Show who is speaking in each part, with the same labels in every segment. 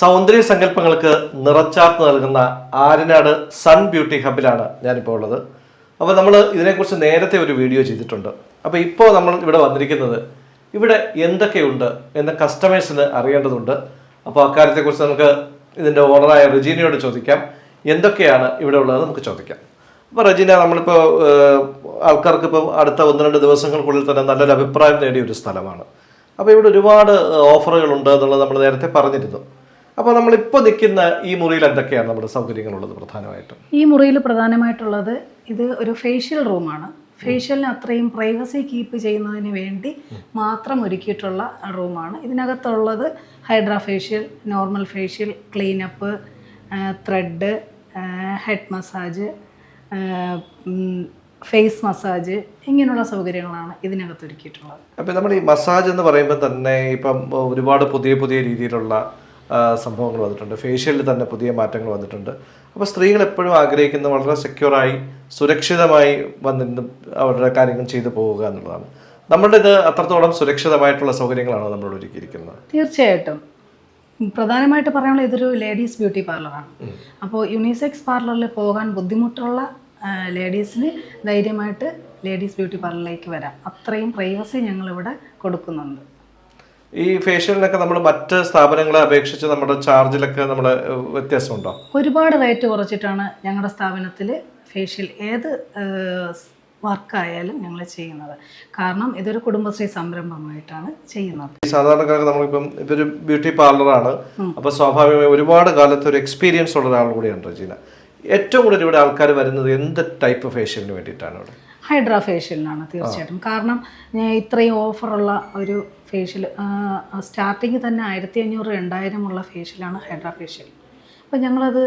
Speaker 1: സൗന്ദര്യ സങ്കല്പങ്ങൾക്ക് നിറച്ചാർത്ത് നൽകുന്ന Aryanad sun beauty ഹബിലാണ് ഞാനിപ്പോൾ ഉള്ളത്. അപ്പോൾ നമ്മൾ ഇതിനെക്കുറിച്ച് നേരത്തെ ഒരു വീഡിയോ ചെയ്തിട്ടുണ്ട്. അപ്പോൾ ഇപ്പോൾ നമ്മൾ ഇവിടെ വന്നിരിക്കുന്നത് ഇവിടെ എന്തൊക്കെയുണ്ട് എന്ന് കസ്റ്റമേഴ്സിന് അറിയേണ്ടതുണ്ട്. അപ്പോൾ അക്കാര്യത്തെക്കുറിച്ച് നമുക്ക് ഇതിന്റെ ഓണറായ റെജീനയോട് ചോദിക്കാം. എന്തൊക്കെയാണ് ഇവിടെ ഉള്ളത് നമുക്ക് ചോദിക്കാം. അപ്പോൾ റജീന നമ്മളിപ്പോൾ ആൾക്കാർക്ക് ഇപ്പം അടുത്ത ഒന്ന് രണ്ട് ദിവസങ്ങൾക്കുള്ളിൽ തന്നെ നല്ലൊരു അഭിപ്രായം നേടിയ ഒരു സ്ഥലമാണ്. അപ്പോൾ ഇവിടെ ഒരുപാട് ഓഫറുകളുണ്ട് എന്നുള്ളത് നമ്മൾ നേരത്തെ പറഞ്ഞിരുന്നു. അപ്പോൾ നമ്മളിപ്പോൾ നിൽക്കുന്ന ഈ മുറിയിൽ എന്തൊക്കെയാണ് നമ്മുടെ സൗകര്യങ്ങളുള്ളത് പ്രധാനമായിട്ടും?
Speaker 2: ഈ മുറിയിൽ പ്രധാനമായിട്ടുള്ളത് ഇത് ഒരു ഫേഷ്യൽ റൂമാണ് ഫേഷ്യലിന് അത്രയും പ്രൈവസി കീപ്പ് ചെയ്യുന്നതിന് വേണ്ടി മാത്രം ഒരുക്കിയിട്ടുള്ള റൂമാണ് ഇതിനകത്തുള്ളത് hydra facial normal facial cleanup thread head massage face massage ഇങ്ങനെയുള്ള സൗകര്യങ്ങളാണ് ഇതിനകത്ത് ഒരുക്കിയിട്ടുള്ളത്.
Speaker 1: അപ്പോൾ നമ്മൾ ഈ മസാജ് എന്ന് പറയുമ്പോൾ തന്നെ ഇപ്പം ഒരുപാട് പുതിയ പുതിയ രീതിയിലുള്ള സംഭവങ്ങൾ വന്നിട്ടുണ്ട്. ഫേഷ്യലിൽ തന്നെ പുതിയ മാറ്റങ്ങൾ വന്നിട്ടുണ്ട്. അപ്പോൾ സ്ത്രീകൾ എപ്പോഴും ആഗ്രഹിക്കുന്ന വളരെ സെക്യൂറായി സുരക്ഷിതമായി വന്നിരുന്ന് അവരുടെ കാര്യങ്ങൾ ചെയ്തു പോവുക എന്നുള്ളതാണ്. നമ്മളുടെ ഇത് അത്രത്തോളം സുരക്ഷിതമായിട്ടുള്ള സൗകര്യങ്ങളാണ് നമ്മൾ ഒരുക്കിയിരിക്കുന്നത്?
Speaker 2: തീർച്ചയായിട്ടും. പ്രധാനമായിട്ട് പറയാനുള്ള ഇതൊരു ലേഡീസ് ബ്യൂട്ടി പാർലറാണ് അപ്പോൾ യൂണിസെക്സ് പാർലറിൽ പോകാൻ ബുദ്ധിമുട്ടുള്ള ലേഡീസിന് ധൈര്യമായിട്ട് ലേഡീസ് ബ്യൂട്ടി പാർലറിലേക്ക് വരാം. അത്രയും പ്രൈവസി ഞങ്ങളിവിടെ കൊടുക്കുന്നുണ്ട്.
Speaker 1: ഈ ഫേഷ്യലിനൊക്കെ നമ്മൾ മറ്റ് സ്ഥാപനങ്ങളെ അപേക്ഷിച്ച് നമ്മുടെ ചാർജിലൊക്കെ നമ്മുടെ വ്യത്യാസമുണ്ടോ?
Speaker 2: ഒരുപാട് റേറ്റ് കുറച്ചിട്ടാണ് ഞങ്ങളുടെ സ്ഥാപനത്തിൽ ഫേഷ്യൽ ഏത് വർക്കായാലും ഞങ്ങൾ ചെയ്യുന്നത്. കാരണം ഇതൊരു കുടുംബശ്രീ സംരംഭമായിട്ടാണ് ചെയ്യുന്നത്.
Speaker 1: ഈ സാധാരണക്കാർക്ക് നമ്മളിപ്പം ഇതൊരു ബ്യൂട്ടി പാർലറാണ്. അപ്പോൾ സ്വാഭാവികമായി ഒരുപാട് കാലത്ത് ഒരു എക്സ്പീരിയൻസ് ഉള്ള ഒരാൾ കൂടിയാണ് റജീന. ഏറ്റവും കൂടുതൽ ഇവിടെ ആൾക്കാർ വരുന്നത് എന്ത് ടൈപ്പ് ഫേഷ്യലിന് വേണ്ടിയിട്ടാണ് ഇവിടെ?
Speaker 2: ഹൈഡ്രാ ഫേഷ്യലിനാണ് തീർച്ചയായിട്ടും. കാരണം ഇത്രയും ഓഫറുള്ള ഒരു ഫേഷ്യൽ സ്റ്റാർട്ടിങ് തന്നെ ആയിരത്തി അഞ്ഞൂറ് രണ്ടായിരം ഉള്ള ഫേഷ്യലാണ് ഹൈഡ്രാ ഫേഷ്യൽ അപ്പോൾ ഞങ്ങളത്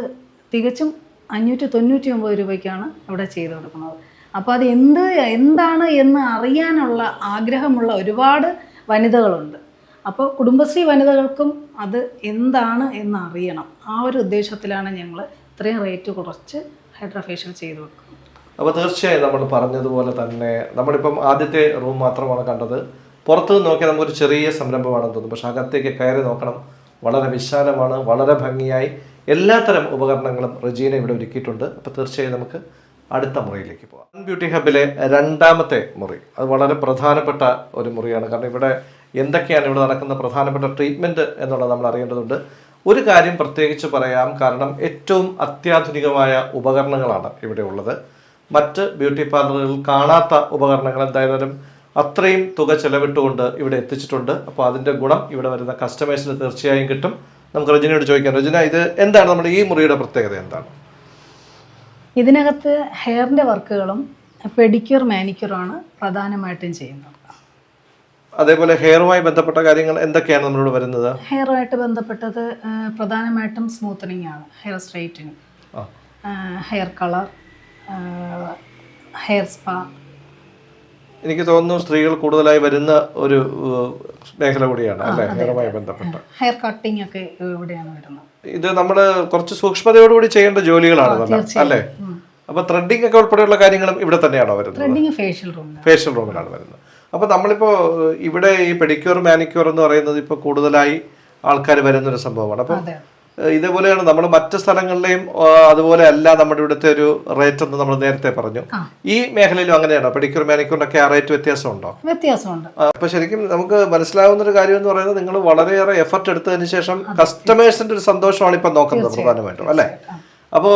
Speaker 2: തികച്ചും അഞ്ഞൂറ്റി തൊണ്ണൂറ്റി ഒമ്പത് രൂപയ്ക്കാണ് ഇവിടെ ചെയ്തു കൊടുക്കുന്നത്. അപ്പോൾ അത് എന്ത് എന്താണ് എന്ന് അറിയാനുള്ള ആഗ്രഹമുള്ള ഒരുപാട് വനിതകളുണ്ട്. അപ്പോൾ കുടുംബശ്രീ വനിതകൾക്കും അത് എന്താണ് എന്ന് അറിയണം. ആ ഒരു ഉദ്ദേശത്തിലാണ് ഞങ്ങൾ ഇത്രയും റേറ്റ് കുറച്ച് ഹൈഡ്രാ ഫേഷ്യൽ ചെയ്ത് കൊടുക്കുന്നത്.
Speaker 1: അപ്പോൾ തീർച്ചയായും നമ്മൾ പറഞ്ഞതുപോലെ തന്നെ നമ്മളിപ്പം ആദ്യത്തെ റൂം മാത്രമാണ് കണ്ടത്. പുറത്ത് നോക്കിയാൽ നമുക്കൊരു ചെറിയ സംരംഭമാണെന്ന് തോന്നും പക്ഷെ അകത്തേക്ക് കയറി നോക്കണം. വളരെ വിശാലമാണ് വളരെ ഭംഗിയായി. എല്ലാത്തരം ഉപകരണങ്ങളും റജീന ഇവിടെ ഒരുക്കിയിട്ടുണ്ട്. അപ്പോൾ തീർച്ചയായും നമുക്ക് അടുത്ത മുറിയിലേക്ക് പോകാം ബ്യൂട്ടി ഹബിലെ രണ്ടാമത്തെ മുറി. അത് വളരെ പ്രധാനപ്പെട്ട ഒരു മുറിയാണ്. കാരണം ഇവിടെ എന്തൊക്കെയാണ് ഇവിടെ നടക്കുന്ന പ്രധാനപ്പെട്ട ട്രീറ്റ്മെന്റ് എന്നുള്ളത് നമ്മൾ അറിയേണ്ടതുണ്ട്. ഒരു കാര്യം പ്രത്യേകിച്ച് പറയാം. കാരണം ഏറ്റവും അത്യാധുനികമായ ഉപകരണങ്ങളാണ് ഇവിടെ ഉള്ളത്. മറ്റ് ബ്യൂട്ടി പാർലറുകളിൽ കാണാത്ത ഉപകരണങ്ങൾ എന്തായാലും അത്രയും തുക ചെലവിട്ടുകൊണ്ട് ഇവിടെ എത്തിച്ചിട്ടുണ്ട്. അപ്പോൾ അതിന്റെ ഗുണം ഇവിടെ വരുന്ന കസ്റ്റമേഴ്സിന് തീർച്ചയായും കിട്ടും. നമുക്ക് രജനയോട് ചോദിക്കാം. രജന ഇത് എന്താണ് നമ്മുടെ ഈ മുറിയുടെ പ്രത്യേകത എന്താണ്?
Speaker 2: ഇതിനകത്ത് ഹെയറിന്റെ വർക്കുകളും പെഡിക്യൂർ മാനിക്യൂറാണ് പ്രധാനമായിട്ടും ചെയ്യുന്നത്.
Speaker 1: അതേപോലെ ഹെയറുമായി ബന്ധപ്പെട്ട കാര്യങ്ങൾ എന്തൊക്കെയാണ് നമ്മളോട് വരുന്നത്?
Speaker 2: ഹെയറുമായിട്ട് ബന്ധപ്പെട്ടത് പ്രധാനമായിട്ടും സ്മൂത്തനിങ് ആണ് hair straightening hair colour hair spa.
Speaker 1: എനിക്ക് തോന്നുന്നു സ്ത്രീകൾ കൂടുതലായി വരുന്ന ഒരു മേഖല കൂടിയാണ് അല്ലേ? ഹെയറുമായി ബന്ധപ്പെട്ട.
Speaker 2: ഹെയർ കട്ടിംഗ് ഒക്കെ ഇവിടെയാണ് വരുന്നത്.
Speaker 1: ഇത് നമ്മൾ കുറച്ച് സൂക്ഷ്മതയോടുകൂടി ചെയ്യേണ്ട ജോലികളാണ് അല്ലേ? അപ്പൊ ത്രെഡിംഗ് ഒക്കെ ഉൾപ്പെടെയുള്ള കാര്യങ്ങളും ഇവിടെ തന്നെയാണോ വരുന്നത്?
Speaker 2: ഫേഷ്യൽ റൂമിലാണ്
Speaker 1: ഫേഷ്യൽ റൂമിലാണ് വരുന്നത്. അപ്പൊ നമ്മളിപ്പോ ഇവിടെ ഈ പെഡിക്യൂർ മാനിക്യൂർ എന്ന് പറയുന്നത് ഇപ്പൊ കൂടുതലായി ആൾക്കാർ വരുന്ന ഒരു സംഭവമാണ്. അപ്പം ഇതേപോലെയാണ് നമ്മൾ മറ്റു സ്ഥലങ്ങളിലെയും അതുപോലെ അല്ല നമ്മുടെ ഇവിടുത്തെ ഒരു റേറ്റ് എന്ന് നമ്മൾ നേരത്തെ പറഞ്ഞു. ഈ മേഖലയിലും അങ്ങനെയാണോ? പെഡിക്യൂർ മാനിക്യൂറിനൊക്കെ ആ റേറ്റ് വ്യത്യാസമുണ്ടോ?
Speaker 2: വ്യത്യാസമുണ്ട്.
Speaker 1: അപ്പൊ ശരിക്കും നമുക്ക് മനസ്സിലാവുന്ന ഒരു കാര്യം എന്ന് പറയുന്നത് നിങ്ങൾ വളരെയേറെ എഫർട്ട് എടുത്തതിന് ശേഷം കസ്റ്റമേഴ്സിന്റെ ഒരു സന്തോഷമാണ് ഇപ്പൊ നോക്കുന്നത് പ്രധാനമായിട്ടും അല്ലെ? അപ്പോ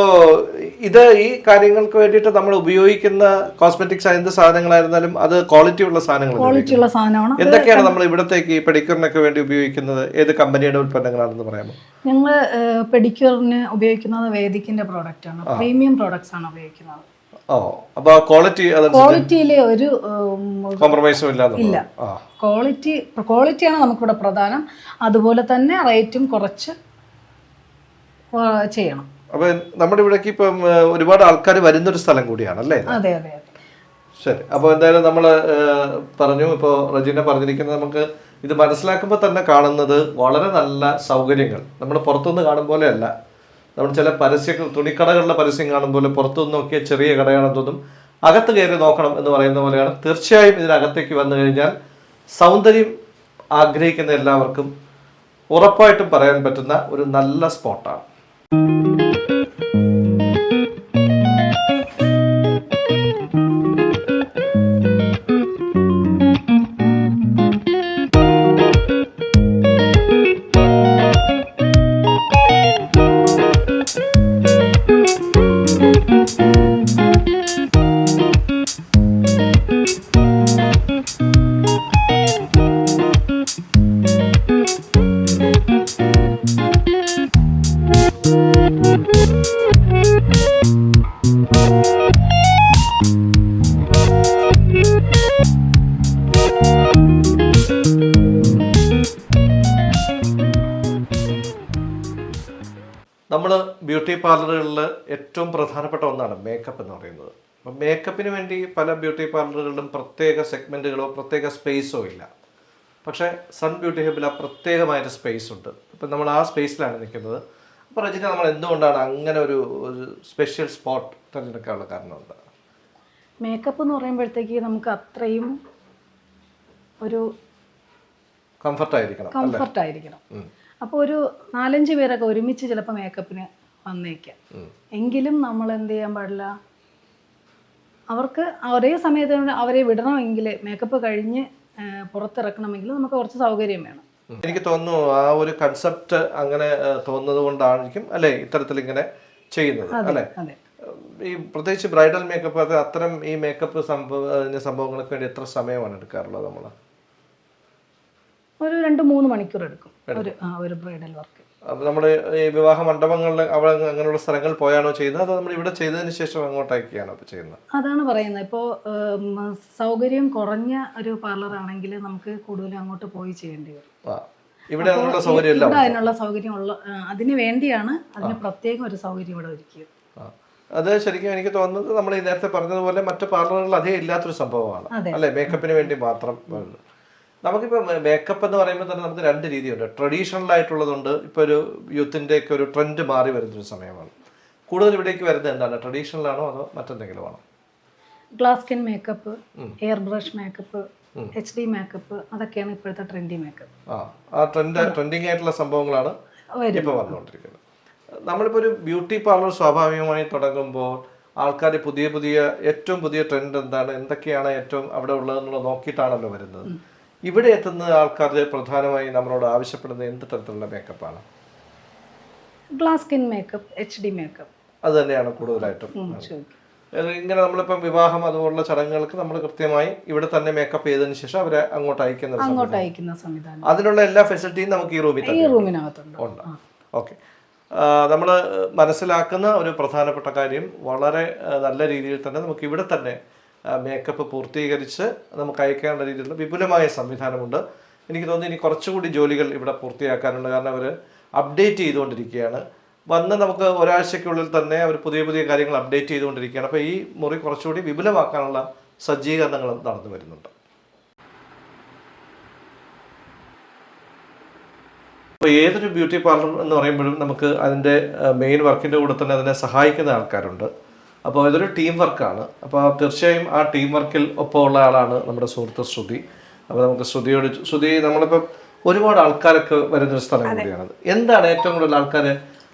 Speaker 1: ഇത് ഈ കാര്യങ്ങൾക്ക് വേണ്ടിയിട്ട് നമ്മൾ ഉപയോഗിക്കുന്ന കോസ്മെറ്റിക്സ് എന്ത് സാധനങ്ങളായിരുന്നാലും അത് ക്വാളിറ്റി ഉള്ള സാധനങ്ങൾ
Speaker 2: ക്വാളിറ്റി ഉള്ള സാധനമാണ്.
Speaker 1: എന്തൊക്കെയാണ് നമ്മൾ ഇവിടത്തേക്ക് ഈ പെഡിക്യൂറിനൊക്കെ വേണ്ടി ഉപയോഗിക്കുന്നത്? ഏത് കമ്പനിയുടെ ഉൽപ്പന്നങ്ങളാണെന്ന് പറയാമോ?
Speaker 2: ഞങ്ങൾ പെഡിക്യൂറിന് ഉപയോഗിക്കുന്നത് വേദിക്കിന്റെ പ്രോഡക്റ്റ് ആണ്. പ്രീമിയം പ്രോഡക്ട്സ് ആണ് ഉപയോഗിക്കുന്നത്.
Speaker 1: ഓ അപ്പൊ ക്വാളിറ്റി
Speaker 2: ക്വാളിറ്റിയിൽ ഒരു
Speaker 1: കോംപ്രമൈസും ഇല്ല. ആ.
Speaker 2: ക്വാളിറ്റി ക്വാളിറ്റിയാണ് നമുക്കിവിടെ പ്രധാനം. അതുപോലെ തന്നെ റേറ്റും കുറച്ച് ചെയ്യണം.
Speaker 1: അപ്പൊ നമ്മുടെ ഇവിടേക്ക് ഇപ്പം ഒരുപാട് ആൾക്കാർ വരുന്ന ഒരു സ്ഥലം കൂടിയാണ് അല്ലേ?
Speaker 2: അതെ അതെ
Speaker 1: ശരി. അപ്പോൾ എന്തായാലും നമ്മൾ പറഞ്ഞു ഇപ്പോൾ റജീന പറഞ്ഞിരിക്കുന്നത് നമുക്ക് ഇത് മനസ്സിലാക്കുമ്പോൾ തന്നെ കാണുന്നത് വളരെ നല്ല സൗകര്യങ്ങൾ. നമ്മൾ പുറത്തുനിന്ന് കാണും പോലെയല്ല നമ്മൾ ചില പരസ്യങ്ങൾ തുണിക്കടകളുടെ പരസ്യം കാണും പോലെ പുറത്തുനിന്ന് നോക്കിയ ചെറിയ കടയാണെന്ന് തോന്നും. അകത്ത് കയറി നോക്കണം എന്ന് പറയുന്ന പോലെയാണ്. തീർച്ചയായും ഇതിനകത്തേക്ക് വന്നു കഴിഞ്ഞാൽ സൗന്ദര്യം ആഗ്രഹിക്കുന്ന എല്ലാവർക്കും ഉറപ്പായിട്ടും പറയാൻ പറ്റുന്ന ഒരു നല്ല സ്പോട്ടാണ്. ബ്യൂട്ടി പാർലറുകളിൽ ഏറ്റവും പ്രധാനപ്പെട്ട ഒന്നാണ് മേക്കപ്പ് എന്ന് പറയുന്നത്. അപ്പം മേക്കപ്പിന് വേണ്ടി പല ബ്യൂട്ടി പാർലറുകളിലും പ്രത്യേക സെഗ്മെന്റുകളോ പ്രത്യേക സ്പേസോ ഇല്ല. പക്ഷേ സൺ ബ്യൂട്ടി ഹബിൽ ആ പ്രത്യേകമായൊരു സ്പേസ് ഉണ്ട്. ഇപ്പം നമ്മൾ ആ സ്പേസിലാണ് നിൽക്കുന്നത്. അപ്പോൾ റജിന നമ്മൾ എന്തുകൊണ്ടാണ് അങ്ങനെ ഒരു ഒരു സ്പെഷ്യൽ സ്പോട്ട് തിരഞ്ഞെടുക്കാനുള്ള കാരണം എന്താ?
Speaker 2: മേക്കപ്പ് എന്ന് പറയുമ്പോഴത്തേക്ക് നമുക്ക് അത്രയും ഒരു
Speaker 1: കംഫർട്ടായിരിക്കണം
Speaker 2: കംഫർട്ടായിരിക്കണം അപ്പോൾ ഒരു നാലഞ്ച് പേരൊക്കെ ഒരുമിച്ച് ചിലപ്പോൾ മേക്കപ്പിന് വന്നേക്കാം. എങ്കിലും നമ്മൾ എന്ത് ചെയ്യാൻ പാടില്ല? അവർക്ക് ഒരേ സമയത്ത് അവരെ വിടണമെങ്കിൽ മേക്കപ്പ് കഴിഞ്ഞ് പുറത്തിറക്കണമെങ്കിൽ നമുക്ക് കുറച്ച് സൗകര്യം വേണം.
Speaker 1: എനിക്ക് തോന്നുന്നു ആ ഒരു കൺസെപ്റ്റ് അങ്ങനെ തോന്നുന്നത് കൊണ്ടായിരിക്കും അല്ലെ ഇത്തരത്തിൽ ഇങ്ങനെ ചെയ്യുന്നത് അല്ലെ? ഈ പ്രത്യേകിച്ച് ബ്രൈഡൽ മേക്കപ്പ് അത് അത്തരം ഈ മേക്കപ്പ് സംഭവ സംഭവങ്ങൾക്ക് വേണ്ടി എത്ര സമയമാണ് എടുക്കാറുള്ളത് നമ്മൾ
Speaker 2: ഒരു രണ്ട് മൂന്ന് മണിക്കൂർ എടുക്കും. ഒരു ഒരു ബ്രൈഡൽ വർക്ക്
Speaker 1: നമ്മുടെ ഈ വിവാഹ മണ്ഡപങ്ങളിൽ അവിടെ അങ്ങനെയുള്ള സ്ഥലങ്ങൾ പോയാണോ ചെയ്യുന്നത്? അതോ നമ്മൾ ഇവിടെ ചെയ്തതിന് ശേഷം അങ്ങോട്ടേക്കാണോ അപ്പോൾ ചെയ്യുന്നത്?
Speaker 2: അതാണ് പറയുന്നത്. ഇപ്പോൾ സൗകര്യം കുറഞ്ഞ ഒരു പാർലർ ആണെങ്കിൽ നമുക്ക് കൂടുതലും അങ്ങോട്ട് പോയി ചെയ്യേണ്ടി വരും.
Speaker 1: ഇവിടെ അങ്ങനെയുള്ള സൗകര്യം
Speaker 2: അതിനുള്ള സൗകര്യം ഉള്ള അതിന് വേണ്ടിയാണ് അതിന് പ്രത്യേകം ഒരു സൗകര്യം ഇവിടെ ഒരുക്കിയത്.
Speaker 1: അത് ശരിക്കും എനിക്ക് തോന്നുന്നത് നമ്മൾ ഈ നേരത്തെ പറഞ്ഞതുപോലെ മറ്റു പാർലറുകളിൽ അധികം ഇല്ലാത്തൊരു സംഭവമാണ്. അല്ലെ? മേക്കപ്പിന് വേണ്ടി മാത്രം നമുക്കിപ്പോൾ മേക്കപ്പ് എന്ന് പറയുമ്പോൾ തന്നെ നമുക്ക് രണ്ട് രീതിയുണ്ട്. ട്രഡീഷണൽ ആയിട്ടുള്ളതുണ്ട്. ഇപ്പോൾ ഒരു യൂത്തിന്റെ ഒക്കെ ഒരു ട്രെൻഡ് മാറി വരുന്നൊരു സമയമാണ്. കൂടുതൽ ഇവിടേക്ക് വരുന്നത് എന്താണ്? ട്രഡീഷണൽ ആണോ അതോ മറ്റെന്തെങ്കിലും ആണോ
Speaker 2: glass skin makeup air brush makeup H D makeup അതൊക്കെയാണ് ഇപ്പോഴത്തെ ട്രെൻഡി മേക്കപ്പ്
Speaker 1: ആ ആ ട്രെൻഡ് ട്രെൻഡിങ് ആയിട്ടുള്ള സംഭവങ്ങളാണ് ഇപ്പോൾ വന്നുകൊണ്ടിരിക്കുന്നത്. നമ്മളിപ്പോൾ ഒരു ബ്യൂട്ടി പാർലർ സ്വാഭാവികമായി തുടങ്ങുമ്പോൾ ആൾക്കാർ പുതിയ പുതിയ ഏറ്റവും പുതിയ ട്രെൻഡ് എന്താണ്? എന്തൊക്കെയാണ് ഏറ്റവും അവിടെ ഉള്ളതെന്നുള്ളത് നോക്കിയിട്ടാണല്ലോ വരുന്നത്. ഇവിടെ എത്തുന്ന ആൾക്കാർ പ്രധാനമായി നമ്മളോട് ആവശ്യപ്പെടുന്ന എന്ത് തരത്തിലുള്ള മേക്കപ്പാണ്
Speaker 2: glass skin makeup H D makeup
Speaker 1: അത് തന്നെയാണ് കൂടുതലായിട്ടും. ഇങ്ങനെ നമ്മളിപ്പം വിവാഹം അതുപോലുള്ള ചടങ്ങുകൾക്ക് നമ്മൾ കൃത്യമായി ഇവിടെ തന്നെ മേക്കപ്പ് ചെയ്തതിന് ശേഷം അവരെ അങ്ങോട്ട് അയക്കുന്ന
Speaker 2: അങ്ങോട്ട്
Speaker 1: സംവിധാനം.
Speaker 2: അയക്കുന്ന സംവിധാനം.
Speaker 1: അതിനുള്ള എല്ലാ ഫെസിലിറ്റിയും നമുക്ക് ഈ റൂമിൽ
Speaker 2: ഈ റൂമിനകത്തുണ്ട്
Speaker 1: ഉണ്ട്. ഓക്കെ നമ്മൾ മനസ്സിലാക്കുന്ന ഒരു പ്രധാനപ്പെട്ട കാര്യം വളരെ നല്ല രീതിയിൽ തന്നെ നമുക്ക് ഇവിടെ തന്നെ മേക്കപ്പ് പൂർത്തീകരിച്ച് നമുക്ക് അയക്കേണ്ട രീതിയിലുള്ള വിപുലമായ സംവിധാനമുണ്ട്. എനിക്ക് തോന്നുന്നു ഇനി കുറച്ചുകൂടി ജോലികൾ ഇവിടെ പൂർത്തിയാക്കാനുണ്ട്. കാരണം അവർ അപ്ഡേറ്റ് ചെയ്തുകൊണ്ടിരിക്കുകയാണ്. വന്ന് നമുക്ക് ഒരാഴ്ചയ്ക്കുള്ളിൽ തന്നെ അവർ പുതിയ പുതിയ കാര്യങ്ങൾ അപ്ഡേറ്റ് ചെയ്തുകൊണ്ടിരിക്കുകയാണ്. അപ്പോൾ ഈ മുറി കുറച്ചുകൂടി വിപുലമാക്കാനുള്ള സജ്ജീകരണങ്ങളും നടന്നു വരുന്നുണ്ട്. അപ്പോൾ ഏതൊരു ബ്യൂട്ടി പാർലർ എന്ന് പറയുമ്പോഴും നമുക്ക് അതിന്റെ മെയിൻ വർക്കിന്റെ കൂടെ തന്നെ അതിനെ സഹായിക്കുന്ന ആൾക്കാരുണ്ട്. അപ്പോൾ ഇതൊരു ടീം വർക്കാണ് അപ്പോൾ തീർച്ചയായും ആ ടീം വർക്കിൽ ഒപ്പമുള്ള ആളാണ് നമ്മുടെ സുഹൃത്ത് ശ്രുതി. അപ്പോൾ നമുക്ക് ശ്രുതിയോട് ശ്രുതി നമ്മളിപ്പോൾ ഒരുപാട് ആൾക്കാരൊക്കെ വരുന്നൊരു സ്ഥലം കൂടിയാണത് എന്താണ് ഏറ്റവും കൂടുതൽ ആൾക്കാർ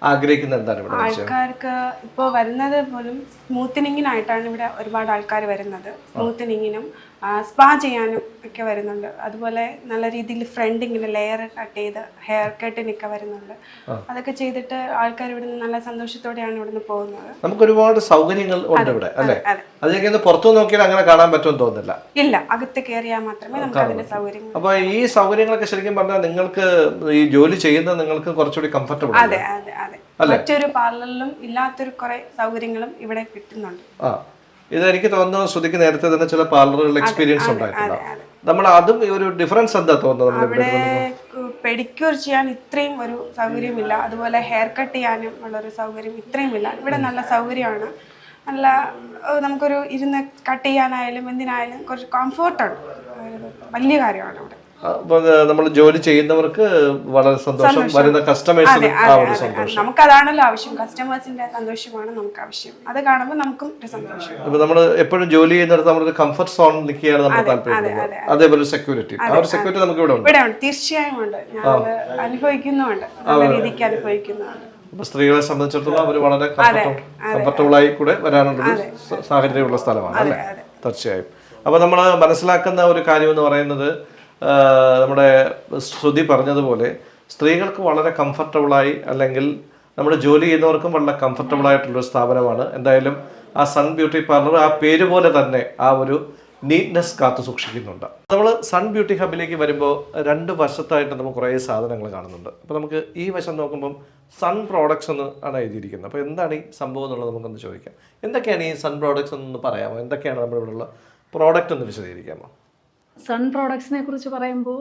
Speaker 1: ആഗ്രഹിക്കുന്നത് എന്താണ് ഇവിടെ
Speaker 3: ആൾക്കാർക്ക് ഇപ്പോൾ വരുന്നത് പോലും സ്മൂത്തനിങ്ങിനായിട്ടാണ് ഇവിടെ ഒരുപാട് ആൾക്കാർ വരുന്നത്. സ്മൂത്തനിങ്ങിനും സ്പാ ചെയ്യാനും ഒക്കെ വരുന്നുണ്ട്. അതുപോലെ നല്ല രീതിയിൽ ഫ്രണ്ട് ഇങ്ങനെ ലെയർ കട്ട് ചെയ്ത് ഹെയർ കട്ടിനൊക്കെ വരുന്നുണ്ട്. അതൊക്കെ ചെയ്തിട്ട് ആൾക്കാർ ഇവിടുന്ന് നല്ല സന്തോഷത്തോടെയാണ് ഇവിടുന്ന് പോകുന്നത്.
Speaker 1: നമുക്ക് ഒരുപാട് സൗകര്യങ്ങൾ ഉണ്ട് ഇവിടെ അല്ലേ?
Speaker 3: അതെ.
Speaker 1: അതിലേക്ക് പുറത്തു നോക്കിയാൽ അങ്ങനെ കാണാൻ പറ്റുമെന്ന് തോന്നുന്നില്ല.
Speaker 3: ഇല്ല അകത്ത് കയറിയാൽ മാത്രമേ നമുക്ക് അതിന്റെ സൗകര്യം
Speaker 1: അപ്പോൾ ഈ സൗകര്യങ്ങളൊക്കെ ശരിക്കും പറഞ്ഞാൽ നിങ്ങൾക്ക് ഈ ജോലി ചെയ്യുന്നത് നിങ്ങൾക്ക് കുറച്ചുകൂടി കംഫർട്ടബിൾ
Speaker 3: അതെ അതെ അതെ. മറ്റൊരു പാർലറിലും ഇല്ലാത്തൊരു കുറെ സൗകര്യങ്ങളും ഇവിടെ കിട്ടുന്നുണ്ട്.
Speaker 1: ആ. ഇത് എനിക്ക് തോന്നുന്നു ശ്രുതിക്ക് നേരത്തെ തന്നെ ചില പാർലറുകളിൽ എക്സ്പീരിയൻസ് ഉണ്ടായിട്ടുണ്ട്.
Speaker 3: അതെ.
Speaker 1: നമ്മൾ അതും ഒരു ഡിഫറൻസ് എന്താ തോന്നുന്നത് ഇവിടെ
Speaker 3: പെഡിക്യൂർ ചെയ്യാൻ ഇത്രയും ഒരു സൗകര്യമില്ല. അതുപോലെ ഹെയർ കട്ട് ചെയ്യാനും ഉള്ളൊരു സൗകര്യം ഇത്രയും ഇല്ല ഇവിടെ നല്ല സൗകര്യമാണ്. നല്ല നമുക്കൊരു ഇരുന്ന് കട്ട് ചെയ്യാനായാലും എന്തിനായാലും കുറച്ച് കംഫോർട്ടാണ് വലിയ കാര്യമാണ് ഇവിടെ
Speaker 1: നമ്മൾ ജോലി ചെയ്യുന്നവർക്ക് വളരെ സന്തോഷം വരുന്ന കസ്റ്റമേഴ്സിന് ആ ഒരു സന്തോഷം.
Speaker 3: നമുക്കതാണല്ലോ ആവശ്യം. കസ്റ്റമേഴ്സിന്റെ സന്തോഷമാണ് നമുക്ക് ആവശ്യം അത് കാണുമ്പോൾ നമുക്കും ഒരു സന്തോഷം.
Speaker 1: ഇപ്പൊ നമ്മൾ എപ്പോഴും ജോലി ചെയ്യുന്നിടത്ത് നമ്മളൊരു കംഫർട്ട് സോൺ നിൽക്കുകയാണ് നമ്മൾ താല്പര്യപ്പെടുന്നത് അതേപോലെ സെക്യൂരിറ്റി ആ ഒരു സെക്യൂരിറ്റി നമുക്ക് ഇവിടെ ഉണ്ട്.
Speaker 3: തീർച്ചയായും ഉണ്ട്. അനുഭവിക്കുന്നുണ്ട് നല്ല രീതിക്ക് അനുഭവിക്കുന്നുണ്ട്
Speaker 1: അപ്പൊ സ്ത്രീകളെ സംബന്ധിച്ചിടത്തോളം അവർ വളരെ കംഫർട്ടബിൾ ആയി കൂടെ വരാനുള്ളൊരു സാഹചര്യമുള്ള സ്ഥലമാണ് അല്ലേ? തീർച്ചയായും. അപ്പൊ നമ്മൾ മനസ്സിലാക്കുന്ന ഒരു കാര്യം എന്ന് പറയുന്നത് നമ്മുടെ ശ്രുതി പറഞ്ഞതുപോലെ സ്ത്രീകൾക്ക് വളരെ കംഫർട്ടബിളായി അല്ലെങ്കിൽ നമ്മുടെ ജോലി ചെയ്യുന്നവർക്കും വളരെ കംഫർട്ടബിൾ ആയിട്ടുള്ളൊരു സ്ഥാപനമാണ്. എന്തായാലും ആ സൺ ബ്യൂട്ടി പാർലർ ആ പേര് പോലെ തന്നെ ആ ഒരു നീറ്റ്നെസ് കാത്തു സൂക്ഷിക്കുന്നുണ്ട്. നമ്മൾ സൺ ബ്യൂട്ടി ഹബിലേക്ക് വരുമ്പോൾ രണ്ട് വശത്തായിട്ട് നമുക്ക് കുറേ സാധനങ്ങൾ കാണുന്നുണ്ട്. അപ്പോൾ നമുക്ക് ഈ വശം നോക്കുമ്പം സൺ പ്രോഡക്ട്സ് എന്ന് ആണ് എഴുതിയിരിക്കുന്നത്. അപ്പോൾ എന്താണ് ഈ സംഭവം എന്നുള്ളത് നമുക്കൊന്ന് ചോദിക്കാം. എന്തൊക്കെയാണ് ഈ സൺ പ്രോഡക്ട്സ് എന്നൊന്ന് പറയാമോ? എന്തൊക്കെയാണ് നമ്മുടെ ഇവിടെയുള്ള പ്രോഡക്റ്റ് ഒന്ന് വിശദീകരിക്കാമോ?
Speaker 2: സൺ പ്രോഡക്ട്സിനെ കുറിച്ച് പറയുമ്പോൾ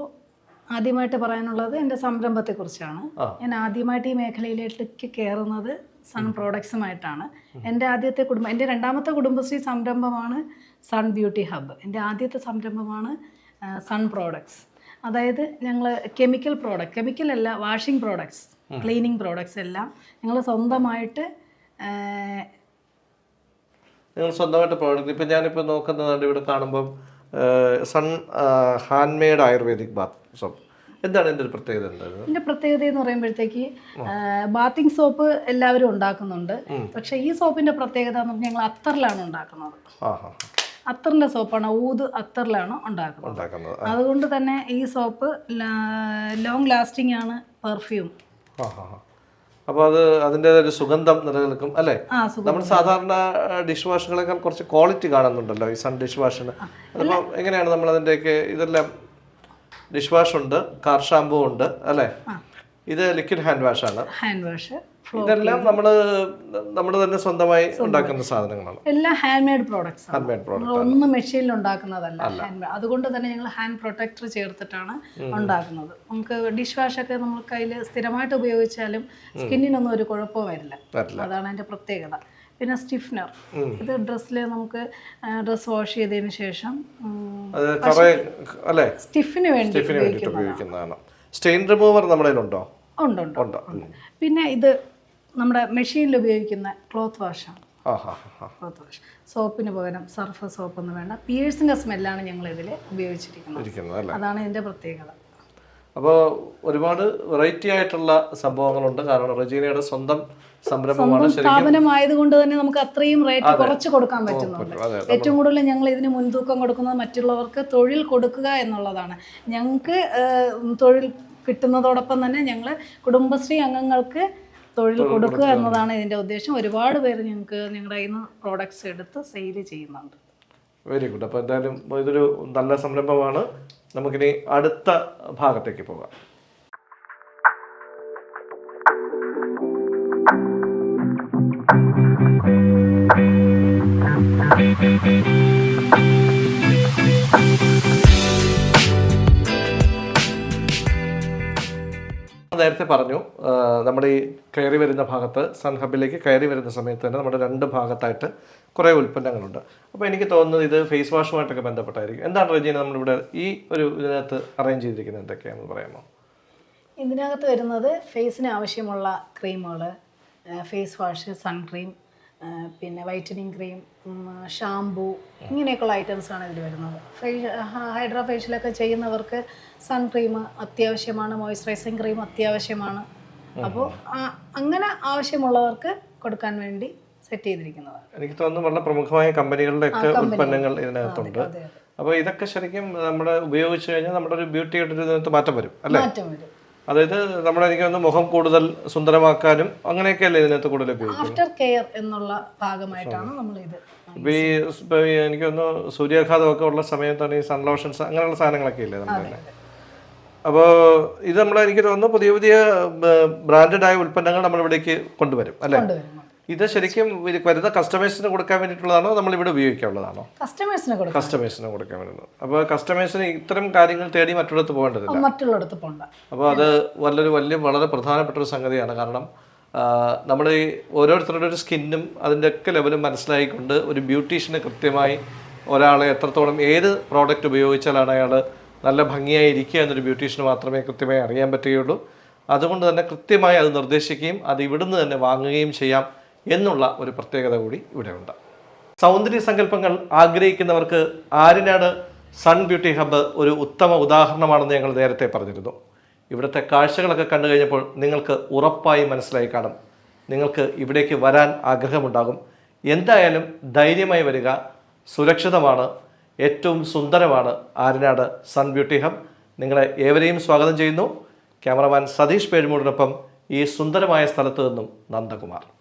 Speaker 2: ആദ്യമായിട്ട് പറയാനുള്ളത് എന്റെ സംരംഭത്തെക്കുറിച്ചാണ്. ഞാൻ ആദ്യമായിട്ട് ഈ മേഖലയിലേക്ക് കയറുന്നത് സൺ പ്രോഡക്ട്സുമായിട്ടാണ് എന്റെ ആദ്യത്തെ കുടുംബം എന്റെ രണ്ടാമത്തെ കുടുംബശ്രീ സംരംഭമാണ് സൺ ബ്യൂട്ടി ഹബ്ബ് എന്റെ ആദ്യത്തെ സംരംഭമാണ് സൺ പ്രോഡക്ട്സ് അതായത് ഞങ്ങൾ കെമിക്കൽ പ്രോഡക്റ്റ് കെമിക്കൽ അല്ല വാഷിംഗ് പ്രോഡക്ട്സ് ക്ലീനിങ് പ്രോഡക്ട്സ് എല്ലാം ഞങ്ങൾ സ്വന്തമായിട്ട്
Speaker 1: നിങ്ങൾ സ്വന്തമായിട്ട് പ്രോഡക്റ്റ് ഇപ്പം ഞാനിപ്പോൾ നോക്കുന്നതാണ് ഇവിടെ കാണുമ്പം sun hand made ayurvedic bath soap എന്താണ് എന്റെ ഒരു പ്രത്യേകത എന്തായിരുന്നു?
Speaker 2: ഇതിന്റെ പ്രത്യേകത എന്ന് പറയുമ്പോഴത്തേക്ക് ബാത്തിങ് സോപ്പ് എല്ലാവരും ഉണ്ടാക്കുന്നുണ്ട്. പക്ഷെ ഈ സോപ്പിന്റെ പ്രത്യേകത എന്ന് പറഞ്ഞാൽ ഞങ്ങൾ അത്തറിലാണ് ഉണ്ടാക്കുന്നത്. അത്തറിന്റെ സോപ്പാണ് ഊത് അത്തറിലാണ് ഉണ്ടാക്കുന്നത്. അതുകൊണ്ട് തന്നെ ഈ സോപ്പ് ലോങ് ലാസ്റ്റിംഗ് ആണ് പെർഫ്യൂം
Speaker 1: അപ്പോൾ അത് അതിന്റെതായ ഒരു സുഗന്ധം നിലനിൽക്കും അല്ലേ? നമ്മൾ സാധാരണ ഡിഷ് വാഷുകളെക്കാൾ കുറച്ച് ക്വാളിറ്റി കാണുന്നുണ്ടല്ലോ ഈ സൺ ഡിഷ് വാഷിന് അപ്പോൾ എങ്ങനെയാണ് നമ്മൾ അതിന്റെയൊക്കെ ഇതെല്ലാം ഡിഷ് വാഷ് ഉണ്ട് കാർ ഷാമ്പൂ ഉണ്ട് അല്ലേ? ഇത് ലിക്വിഡ് ഹാൻഡ് വാഷ് ആണ്.
Speaker 2: ഹാൻഡ് വാഷ്
Speaker 1: ഇതെല്ലാം നമ്മൾ നമ്മൾ തന്നെ സ്വന്തമായി ഉണ്ടാക്കുന്ന സാധനങ്ങളാണ്.
Speaker 2: എല്ലാം hand made products
Speaker 1: hand made product
Speaker 2: ഒന്നും മെഷീനിൽ ഉണ്ടാക്കുന്നതല്ല. അതുകൊണ്ട് തന്നെ ഞങ്ങൾ ഹാൻഡ് പ്രൊട്ടക്ടർ ചേർത്തിട്ടാണ് ഉണ്ടാക്കുന്നത്. നമുക്ക് ഡിഷ് വാഷ് ഒക്കെ നമ്മൾ കയ്യിൽ സ്ഥിരമായിട്ട് ഉപയോഗിച്ചാലും സ്കിന്നിനൊന്നും ഒരു കുഴപ്പവും വരില്ല. അതാണ് അതിന്റെ പ്രത്യേകത. പിന്നെ സ്റ്റിഫ്നർ ഇത് ഡ്രസ്സിൽ നമുക്ക് ഡ്രസ് വാഷ് ചെയ്തതിന് ശേഷം സ്റ്റിഫിന് വേണ്ടി
Speaker 1: ഉപയോഗിക്കുന്നതാണ്. സ്റ്റെയിൻ റിമൂവർ നമ്മുടെ
Speaker 2: ഉണ്ടോ ഉണ്ട്.
Speaker 1: ഉണ്ട്.
Speaker 2: പിന്നെ ഇത് നമ്മുടെ മെഷീനിൽ ഉപയോഗിക്കുന്ന ക്ലോത്ത് വാഷാണ്. Cloth wash. സോപ്പിന് പകരം സർഫ് സോപ്പൊന്നും വേണ്ട. പിയേഴ്സിന്റെ സ്മെല്ലാണ് ഞങ്ങൾ ഇതിൽ ഉപയോഗിച്ചിരിക്കുന്നത്. അതാണ് ഇതിന്റെ പ്രത്യേകത.
Speaker 1: അപ്പോൾ ഒരുപാട് വെറൈറ്റി ആയിട്ടുള്ള സംഭവങ്ങളുണ്ട്. കാരണം റെജീനയുടെ സ്വന്തം സംരംഭമാണ് സ്ഥാപനമായത്
Speaker 2: കൊണ്ട് തന്നെ നമുക്ക് അത്രയും റേറ്റ് കുറച്ച് കൊടുക്കാൻ പറ്റുന്നുണ്ട്. ഏറ്റവും കൂടുതൽ ഞങ്ങൾ ഇതിന് മുൻതൂക്കം കൊടുക്കുന്നത് മറ്റുള്ളവർക്ക് തൊഴിൽ കൊടുക്കുക എന്നുള്ളതാണ്. ഞങ്ങൾക്ക് തൊഴിൽ കിട്ടുന്നതോടൊപ്പം തന്നെ ഞങ്ങൾ കുടുംബശ്രീ അംഗങ്ങൾക്ക് തൊഴിൽ കൊടുക്കുക എന്നതാണ് ഇതിന്റെ ഉദ്ദേശം. ഒരുപാട് പേര് ഞങ്ങൾക്ക് ഞങ്ങളുടെ കയ്യിൽ നിന്ന് പ്രോഡക്ട്സ് എടുത്ത് സെയിൽ ചെയ്യുന്നുണ്ട്.
Speaker 1: വെരി ഗുഡ് അപ്പോൾ എന്തായാലും ഇതൊരു നല്ല സംരംഭമാണ്. നമുക്കിനി അടുത്ത ഭാഗത്തേക്ക് പോകാം. നേരത്തെ പറഞ്ഞു നമ്മുടെ ഈ കയറി വരുന്ന ഭാഗത്ത് സൺഹബിലേക്ക് കയറി വരുന്ന സമയത്ത് തന്നെ നമ്മുടെ രണ്ട് ഭാഗത്തായിട്ട് കുറേ ഉൽപ്പന്നങ്ങളുണ്ട്. അപ്പോൾ എനിക്ക് തോന്നുന്നത് ഇത് ഫേസ് വാഷുമായിട്ടൊക്കെ ബന്ധപ്പെട്ടായിരിക്കും. എന്താണ് റെജീന നമ്മളിവിടെ ഈ ഒരു ഇതിനകത്ത് അറേഞ്ച് ചെയ്തിരിക്കുന്നത്? എന്തൊക്കെയാണെന്ന് പറയാമോ?
Speaker 2: ഇതിനകത്ത് വരുന്നത് ഫേസിന് ആവശ്യമുള്ള ക്രീമുകൾ ഫേസ് വാഷ് സൺക്രീം പിന്നെ വൈറ്റനിങ് ക്രീം ഷാംപൂ ഇങ്ങനെയൊക്കെയുള്ള ഐറ്റംസാണ് ഇതിൽ വരുന്നത്. ഫേഷ്യൽ ഹൈഡ്രാ ഫേഷ്യലൊക്കെ ചെയ്യുന്നവർക്ക് സൺക്രീം അത്യാവശ്യമാണ് മോയ്സ്ചറൈസിങ് ക്രീം അത്യാവശ്യമാണ്. അപ്പോൾ അങ്ങനെ ആവശ്യമുള്ളവർക്ക് കൊടുക്കാൻ വേണ്ടി സെറ്റ് ചെയ്തിരിക്കുന്നതാണ്
Speaker 1: എനിക്ക് തോന്നുന്നു വളരെ പ്രമുഖമായ കമ്പനികളുടെ ഒക്കെ ഉൽപ്പന്നങ്ങൾ ഇതിനകത്തുണ്ട്. അപ്പോൾ ഇതൊക്കെ ശരിക്കും നമ്മുടെ ഉപയോഗിച്ച് കഴിഞ്ഞാൽ നമ്മുടെ ഒരു ബ്യൂട്ടിയുടെ ഒരു ഇതിനകത്ത് മാറ്റം വരും അല്ലേ?
Speaker 2: മാറ്റം വരും.
Speaker 1: അതായത് നമ്മുടെ എനിക്ക് വന്ന് മുഖം കൂടുതൽ സുന്ദരമാക്കാനും അങ്ങനെയൊക്കെ അല്ലേ ഇതിനകത്ത് കൂടുതൽ
Speaker 2: ആഫ്റ്റർ കെയർ എന്നുള്ള ഭാഗമായിട്ടാണ് നമ്മൾ ഇത്
Speaker 1: ഈ എനിക്ക് ഒന്ന് സൂര്യാഘാതമൊക്കെ ഉള്ള സമയത്താണ് ഈ സൺലോഷൻസ് അങ്ങനെയുള്ള സാധനങ്ങളൊക്കെ ഇല്ലേ നമ്മുടെ അപ്പോൾ ഇത് നമ്മൾ എനിക്ക് തോന്നുന്നു പുതിയ പുതിയ ബ്രാൻഡഡ് ആയ ഉൽപ്പന്നങ്ങൾ നമ്മൾ ഇവിടേക്ക് കൊണ്ടുവരും അല്ലേ? ഇത് ശരിക്കും വരുന്ന കസ്റ്റമേഴ്സിന് കൊടുക്കാൻ വേണ്ടിയിട്ടുള്ളതാണോ? നമ്മൾ ഇവിടെ ഉപയോഗിക്കാനുള്ളതാണോ?
Speaker 2: കസ്റ്റമേഴ്സിന് കൊടുക്കും.
Speaker 1: കസ്റ്റമേഴ്സിന് കൊടുക്കാൻ വേണ്ടി അപ്പോൾ കസ്റ്റമേഴ്സിന് ഇത്തരം കാര്യങ്ങൾ തേടി മറ്റൊരിടത്ത് പോകേണ്ടതില്ല.
Speaker 2: മറ്റുള്ളിടത്ത് പോണ്ട.
Speaker 1: അപ്പോൾ അത് വലിയൊരു വലിയ വളരെ പ്രധാനപ്പെട്ട ഒരു സംഗതിയാണ്. കാരണം നമ്മൾ ഈ ഓരോരുത്തരുടെ ഒരു സ്കിന്നും അതിന്റെ ഒക്കെ ലെവലും മനസ്സിലായിക്കൊണ്ട് ഒരു ബ്യൂട്ടീഷ്യന് കൃത്യമായി ഒരാളെ എത്രത്തോളം ഏത് പ്രോഡക്റ്റ് ഉപയോഗിച്ചാലാണ് അയാൾ നല്ല ഭംഗിയായി ഇരിക്കുക എന്നൊരു ബ്യൂട്ടീഷ്യന് മാത്രമേ കൃത്യമായി അറിയാൻ പറ്റുകയുള്ളൂ. അതുകൊണ്ട് തന്നെ കൃത്യമായി അത് നിർദ്ദേശിക്കുകയും അത് ഇവിടുന്ന് തന്നെ വാങ്ങുകയും ചെയ്യാം എന്നുള്ള ഒരു പ്രത്യേകത കൂടി ഇവിടെ ഉണ്ട് സൗന്ദര്യ സങ്കല്പങ്ങൾ ആഗ്രഹിക്കുന്നവർക്ക് ആര്യനാട് സൺ ബ്യൂട്ടി ഹബ്ബ് ഒരു ഉത്തമ ഉദാഹരണമാണെന്ന് ഞങ്ങൾ നേരത്തെ പറഞ്ഞിരുന്നു. ഇവിടുത്തെ കാഴ്ചകളൊക്കെ കണ്ടു കഴിഞ്ഞപ്പോൾ നിങ്ങൾക്ക് ഉറപ്പായി മനസ്സിലായി കാണും. നിങ്ങൾക്ക് ഇവിടേക്ക് വരാൻ ആഗ്രഹമുണ്ടാകും. എന്തായാലും ധൈര്യമായി വരിക സുരക്ഷിതമാണ്. ഏറ്റവും സുന്ദരമാണ് ആര്യനാട് സൺ ബ്യൂട്ടി ഹബ് നിങ്ങളെ ഏവരെയും സ്വാഗതം ചെയ്യുന്നു. ക്യാമറമാൻ സതീഷ് പേഴ്മൂടിനൊപ്പം ഈ സുന്ദരമായ സ്ഥലത്തു നിന്നും നന്ദകുമാർ.